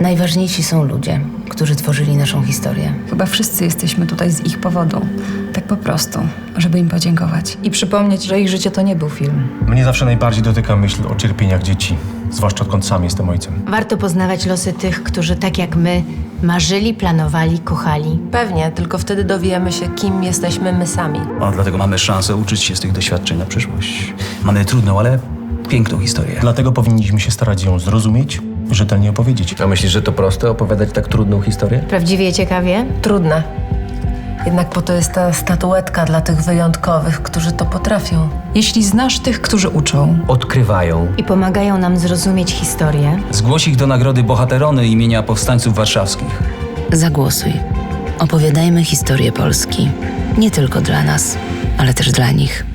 Najważniejsi są ludzie, którzy tworzyli naszą historię. Chyba wszyscy jesteśmy tutaj z ich powodu. Tak po prostu, żeby im podziękować. I przypomnieć, że ich życie to nie był film. Mnie zawsze najbardziej dotyka myśl o cierpieniach dzieci, zwłaszcza odkąd sam jestem ojcem. Warto poznawać losy tych, którzy tak jak my marzyli, planowali, kochali. Pewnie, tylko wtedy dowiemy się, kim jesteśmy my sami. A dlatego mamy szansę uczyć się z tych doświadczeń na przyszłość. Mamy trudną, ale piękną historię. Dlatego powinniśmy się starać ją zrozumieć, rzetelnie opowiedzieć. A myślisz, że to proste opowiadać tak trudną historię? Prawdziwie ciekawie? Trudne. Jednak po to jest ta statuetka dla tych wyjątkowych, którzy to potrafią. Jeśli znasz tych, którzy uczą, Odkrywają. I pomagają nam zrozumieć historię. Zgłoś ich do nagrody Bohaterony imienia powstańców warszawskich. Zagłosuj. Opowiadajmy historię Polski. Nie tylko dla nas, ale też dla nich.